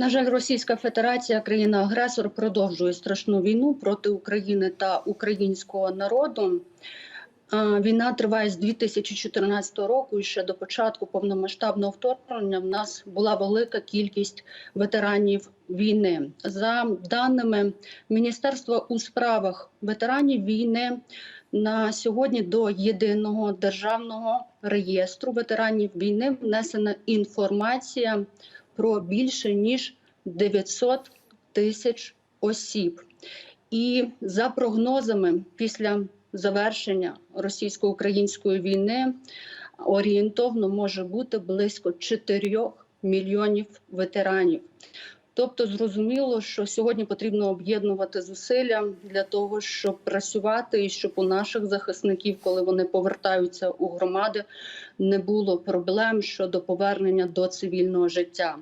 На жаль, Російська Федерація, країна-агресор, продовжує страшну війну проти України та українського народу. Війна триває з 2014 року, і ще до початку повномасштабного вторгнення в нас була велика кількість ветеранів війни. За даними Міністерства у справах ветеранів війни, на сьогодні до єдиного державного реєстру ветеранів війни внесена інформація про більше ніж 900 тисяч осіб. І за прогнозами, після завершення російсько-української війни орієнтовно може бути близько 4 мільйонів ветеранів. Тобто, зрозуміло, що сьогодні потрібно об'єднувати зусилля для того, щоб працювати, і щоб у наших захисників, коли вони повертаються у громади, не було проблем щодо повернення до цивільного життя.